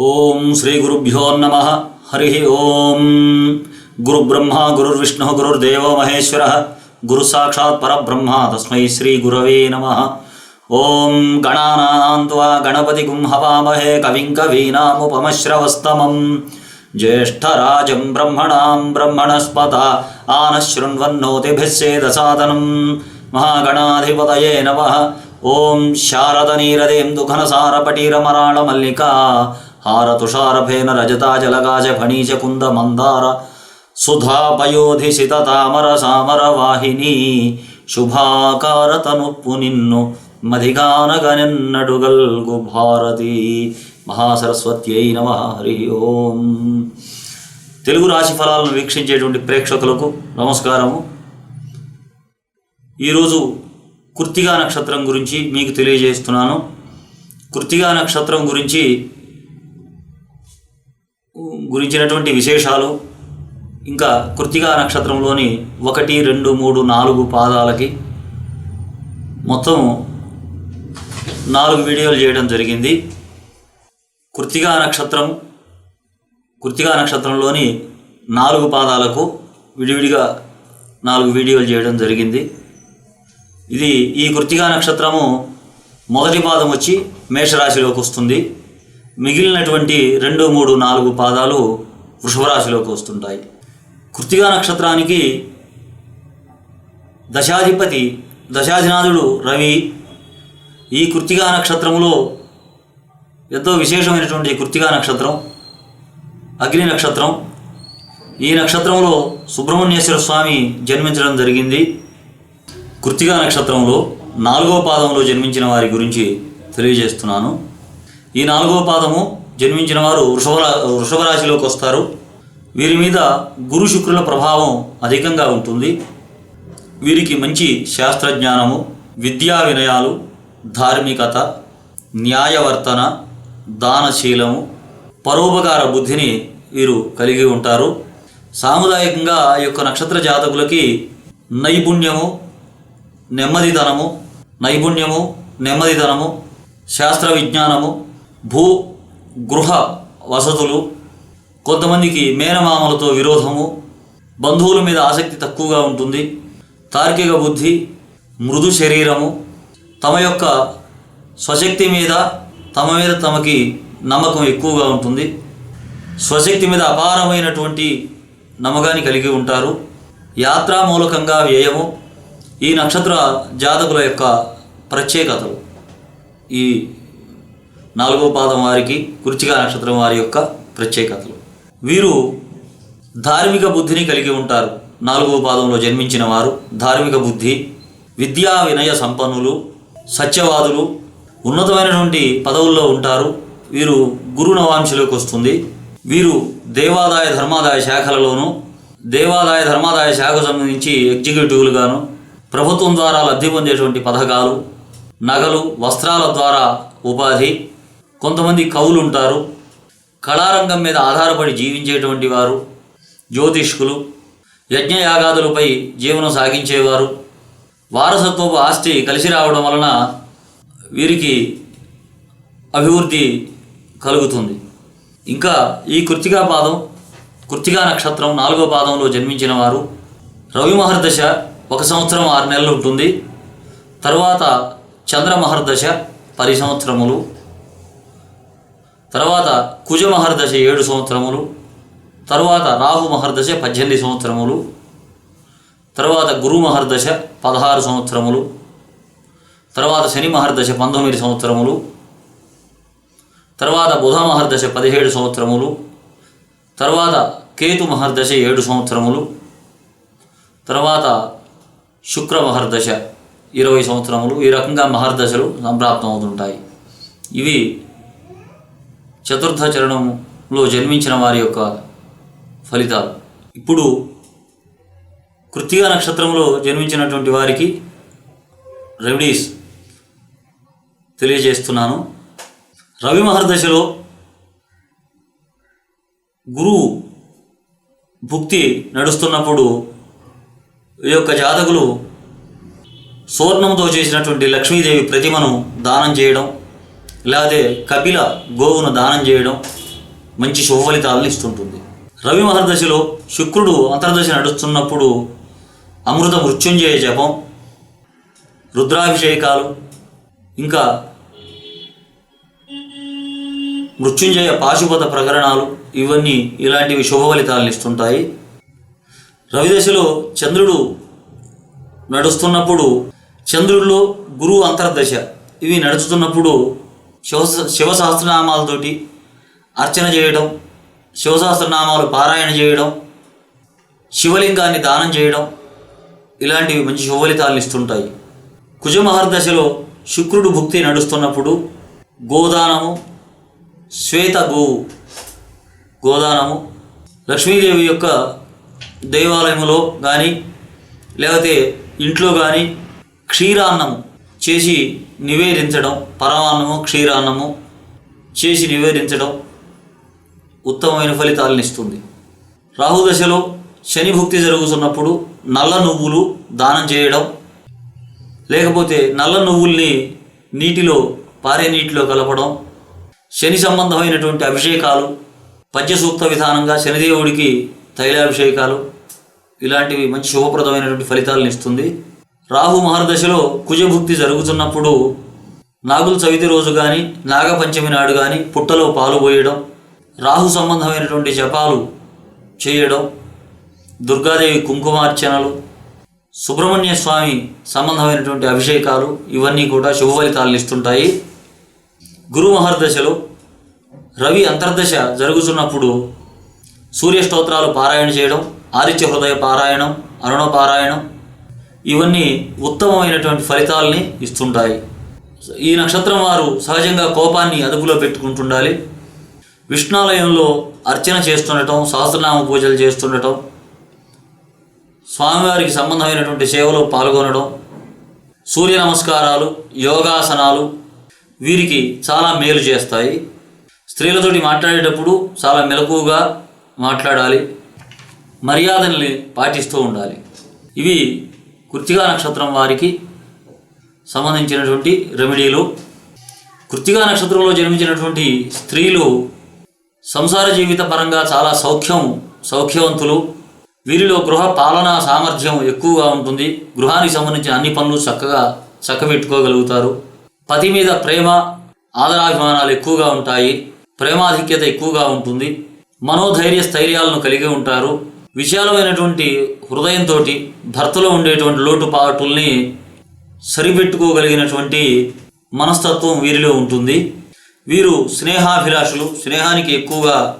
ఓం శ్రీ గురుభ్యో నమ. హరి ఓం. గురుబ్రహ్మ గురుర్విష్ణు గురుర్దేవో మహేశ్వర. గురు సాక్షాత్ పరబ్రహ్మ. తస్మై శ్రీ గురవే నమ. ఓం గణానాన్వా గణపతి గుం హవామహే కవిం కవీనాముపమశ్రవస్తమం. ज्येष्ठराजं ब्रह्मणां ब्रह्मणस्पत आनशृण्वन्नोतिभिस्सेदसादनं महागणाधिपतये नमः ॐ शारदनीरदेन्दुघनसारपटीरमराळमल्लिका हारतुषारफेन रजताजलगाजफणीचकुन्दमन्दार సుధాపయోధిసితామరసామరవాహిని శుభాకారతనుప్పు మధిగానగనెన్నడుగల్గు భారతి మహాసరస్వత్యై నమ హరి ఓం తెలుగు రాశి ఫలాలను వీక్షించేటువంటి ప్రేక్షకులకు నమస్కారము ఈరోజు కృత్తిగా నక్షత్రం గురించి మీకు తెలియజేస్తున్నాను కృత్తిగా నక్షత్రం గురించి గురించినటువంటి విశేషాలు ఇంకా కృతికా నక్షత్రంలోని ఒకటి రెండు మూడు నాలుగు పాదాలకి మొత్తం నాలుగు వీడియోలు చేయడం జరిగింది. కృత్తిగా నక్షత్రం కృత్తిగా నక్షత్రంలోని నాలుగు పాదాలకు విడివిడిగా నాలుగు వీడియోలు చేయడం జరిగింది. ఇది ఈ కృతికా నక్షత్రము మొదటి పాదం వచ్చి మేషరాశిలోకి వస్తుంది. మిగిలినటువంటి రెండు మూడు నాలుగు పాదాలు వృషభరాశిలోకి వస్తుంటాయి. కృత్తిగా నక్షత్రానికి దశాధిపతి దశాధినాథుడు రవి. ఈ కృత్తిగా నక్షత్రములో ఎంతో విశేషమైనటువంటి కృత్తిగా నక్షత్రం అగ్ని నక్షత్రం. ఈ నక్షత్రంలో సుబ్రహ్మణ్యేశ్వర స్వామి జన్మించడం జరిగింది. కృత్తిగా నక్షత్రంలో నాలుగో పాదంలో జన్మించిన వారి గురించి తెలియజేస్తున్నాను. ఈ నాలుగవ పాదము జన్మించిన వారు వృషభ రా- వృషభ రాశిలోకి వస్తారు. వీరి మీద గురు శుక్రుల ప్రభావం అధికంగా ఉంటుంది. వీరికి మంచి శాస్త్రజ్ఞానము విద్యా వినయాలు ధార్మికత న్యాయవర్తన దానశీలము పరోపకార బుద్ధిని వీరు కలిగి ఉంటారు. సాముదాయకంగా ఈ యొక్క నక్షత్ర జాతకులకి నైపుణ్యము నెమ్మదితనము నైపుణ్యము నెమ్మదితనము శాస్త్ర విజ్ఞానము భూ గృహ వసతులు కొంతమందికి మేనమామలతో విరోధము బంధువుల మీద ఆసక్తి తక్కువగా ఉంటుంది తార్కిక బుద్ధి మృదు శరీరము తమ యొక్క స్వశక్తి మీద తమ మీద తమకి నమ్మకం ఎక్కువగా ఉంటుంది. స్వశక్తి మీద అపారమైనటువంటి నమ్మకాన్ని కలిగి ఉంటారు. యాత్రా మూలకంగా వ్యయము ఈ నక్షత్ర జాతకుల యొక్క ప్రత్యేకతలు. ఈ నాలుగో పాదం వారికి కుర్చిగా నక్షత్రం వారి యొక్క ప్రత్యేకతలు. వీరు ధార్మిక బుద్ధిని కలిగి ఉంటారు. నాలుగవ పాదంలో జన్మించిన వారు ధార్మిక బుద్ధి విద్యా వినయ సంపన్నులు సత్యవాదులు ఉన్నతమైనటువంటి పదవుల్లో ఉంటారు. వీరు గురు నవాంశలోకి వస్తుంది. వీరు దేవాదాయ ధర్మాదాయ శాఖలలోనూ దేవాదాయ ధర్మాదాయ శాఖకు సంబంధించి ఎగ్జిక్యూటివ్లుగాను ప్రభుత్వం ద్వారా లబ్ధి పొందేటువంటి పథకాలు నగలు వస్త్రాల ద్వారా ఉపాధి కొంతమంది కవులు ఉంటారు కళారంగం మీద ఆధారపడి జీవించేటువంటి వారు జ్యోతిష్కులు యజ్ఞయాగాదులపై జీవనం సాగించేవారు. వారసత్వపు ఆస్తి కలిసి రావడం వలన వీరికి అభివృద్ధి కలుగుతుంది. ఇంకా ఈ కృతికా పాదం కృతికా నక్షత్రం నాలుగో పాదంలో జన్మించిన వారు రవి మహర్దశ ఒక సంవత్సరం ఆరు నెలలు ఉంటుంది. తర్వాత చంద్రమహర్దశ పది సంవత్సరములు తర్వాత కుజ మహర్దశ ఏడు సంవత్సరములు తర్వాత రాహు మహర్దశ పద్దెనిమిది సంవత్సరములు తర్వాత గురు మహర్దశ పదహారు సంవత్సరములు తర్వాత శని మహర్దశ పంతొమ్మిది సంవత్సరములు తర్వాత బుధ మహర్దశ పదిహేడు సంవత్సరములు తర్వాత కేతు మహర్దశ ఏడు సంవత్సరములు తర్వాత శుక్ర మహర్దశ ఇరవై సంవత్సరములు ఈ రకంగా మహర్దశలు సంప్రాప్తం అవుతుంటాయి ఇవి చతుర్థ చరణంలో జన్మించిన వారి యొక్క ఫలితాలు. ఇప్పుడు కృత్తిగా నక్షత్రంలో జన్మించినటువంటి వారికి రెమెడీస్ తెలియజేస్తున్నాను. రవి మహర్దశలో గురువు భుక్తి నడుస్తున్నప్పుడు ఈ యొక్క జాతకులు సువర్ణంతో చేసినటువంటి లక్ష్మీదేవి ప్రతిమను దానం చేయడం లేకపోతే కపిల గోవును దానం చేయడం మంచి శుభఫలితాలను ఇస్తుంటుంది. రవి మహర్దశలో శుక్రుడు అంతర్దశ నడుస్తున్నప్పుడు అమృత మృత్యుంజయ జపం రుద్రాభిషేకాలు ఇంకా మృత్యుంజయ పాశుపత ప్రకరణాలు ఇవన్నీ ఇలాంటివి శుభ ఫలితాలను ఇస్తుంటాయి రవిదశలో చంద్రుడు నడుస్తున్నప్పుడు చంద్రుడిలో గురువు అంతర్దశ. ఇవి నడుస్తున్నప్పుడు శివ శివ సహస్రనామాలతోటి అర్చన చేయడం శివసహస్రనామాలు పారాయణ చేయడం శివలింగాన్ని దానం చేయడం ఇలాంటివి మంచి శుభలితాలను ఇస్తుంటాయి. కుజమహర్దశలో శుక్రుడు భుక్తి నడుస్తున్నప్పుడు గోదానము శ్వేత గోవు గోదానము లక్ష్మీదేవి యొక్క దేవాలయములో కానీ లేకపోతే ఇంట్లో కానీ క్షీరాన్నము చేసి నివేదించడం పరమాన్నము క్షీరాన్నము చేసి నివేదించడం ఉత్తమమైన ఫలితాలను ఇస్తుంది. రాహుదశలో శని భుక్తి జరుగుతున్నప్పుడు నల్ల నువ్వులు దానం చేయడం లేకపోతే నల్ల నువ్వుల్ని నీటిలో పారే నీటిలో కలపడం శని సంబంధమైనటువంటి అభిషేకాలు పద్యసూక్త విధానంగా శనిదేవుడికి తైలాభిషేకాలు ఇలాంటివి మంచి శుభప్రదమైనటువంటి ఫలితాలను ఇస్తుంది. రాహు మహర్దశలో కుజభుక్తి జరుగుతున్నప్పుడు నాగుల చవితి రోజు కానీ నాగపంచమి నాడు కానీ పుట్టలో పాలు పోయడం రాహు సంబంధమైనటువంటి జపాలు చేయడం దుర్గాదేవి కుంకుమార్చనలు సుబ్రహ్మణ్య స్వామి సంబంధమైనటువంటి అభిషేకాలు ఇవన్నీ కూడా శుభ ఫలితాలను ఇస్తుంటాయి. గురు మహర్దశలో రవి అంతర్దశ జరుగుతున్నప్పుడు సూర్య స్తోత్రాలు పారాయణ చేయడం ఆదిత్య హృదయ పారాయణం అరుణ పారాయణం ఇవన్నీ ఉత్తమమైనటువంటి ఫలితాలని ఇస్తుంటాయి. ఈ నక్షత్రం వారు సహజంగా కోపాన్ని అదుపులో పెట్టుకుంటుండాలి. విష్ణాలయంలో అర్చన చేస్తుండటం సహస్రనామ పూజలు చేస్తుండటం స్వామివారికి సంబంధమైనటువంటి సేవలో పాల్గొనడం సూర్య నమస్కారాలు యోగాసనాలు వీరికి చాలా మేలు చేస్తాయి. స్త్రీలతోటి మాట్లాడేటప్పుడు చాలా మెలకువగా మాట్లాడాలి. మర్యాదల్ని పాటిస్తూ ఉండాలి. ఇవి కృత్తికా నక్షత్రం వారికి సంబంధించినటువంటి రెమెడీలు కృత్తికా నక్షత్రంలో జన్మించినటువంటి స్త్రీలు సంసార జీవిత పరంగా చాలా సౌఖ్యం సౌఖ్యవంతులు. వీరిలో గృహ పాలనా సామర్థ్యం ఎక్కువగా ఉంటుంది. గృహానికి సంబంధించిన అన్ని పనులు చక్కగా చక్కబెట్టుకోగలుగుతారు. పతి మీద ప్రేమ ఆదరాభిమానాలు ఎక్కువగా ఉంటాయి. ప్రేమాధిక్యత ఎక్కువగా ఉంటుంది. మనోధైర్య స్థైర్యాలను కలిగి ఉంటారు. విశాలమైనటువంటి హృదయంతో భర్తలో ఉండేటువంటి లోటుపాటుల్ని సరిపెట్టుకోగలిగినటువంటి మనస్తత్వం వీరిలో ఉంటుంది. వీరు స్నేహాభిలాషులు స్నేహానికి ఎక్కువగా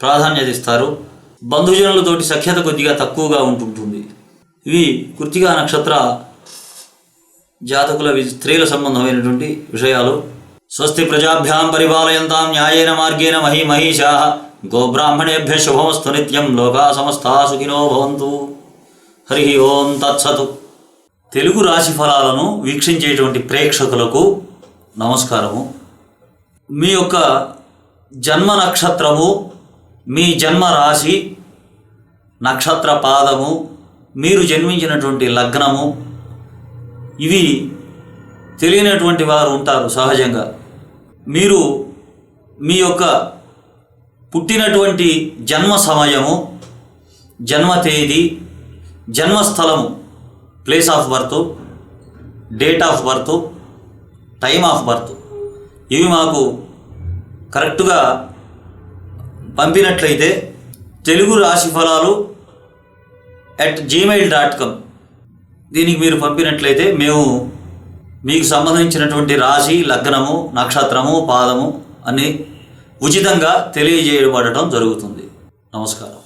ప్రాధాన్యత ఇస్తారు. బంధుజనులతోటి సఖ్యత కొద్దిగా తక్కువగా ఉంటుంటుంది. ఇవి కృతిగా నక్షత్ర జాతకుల వి- స్త్రీల సంబంధమైనటువంటి విషయాలు. స్వస్తి ప్రజాభ్యాం పరిపాలయంతాం న్యాయేన మార్గేణ మహీ మహీషా. గోబ్రాహ్మణేభ్య శుభమస్తు నిత్యం లోకా సమస్తా సుఖినో భవంతు. హరి ఓం తత్సతు. తెలుగు రాశి ఫలాలను వీక్షించేటువంటి ప్రేక్షకులకు నమస్కారము. మీ యొక్క జన్మ నక్షత్రము మీ జన్మ రాశి నక్షత్ర పాదము మీరు జన్మించినటువంటి లగ్నము ఇవి తెలియనటువంటి వారు ఉంటారు సహజంగా. మీరు మీ యొక్క పుట్టినటువంటి జన్మ సమయము జన్మ తేదీ జన్మస్థలము place of birth date of birth time of birth ఇవి మాకు కరెక్ట్గా పంపినట్లయితే తెలుగు రాశి ఫలాలు అట్ జీమెయిల్ డాట్ కామ్ దీనికి మీరు పంపినట్లయితే మేము మీకు సంబంధించినటువంటి రాశి లగ్నము నక్షత్రము పాదము అన్నీ ఉచితంగా తెలియజేయబడటం జరుగుతుంది. నమస్కారం.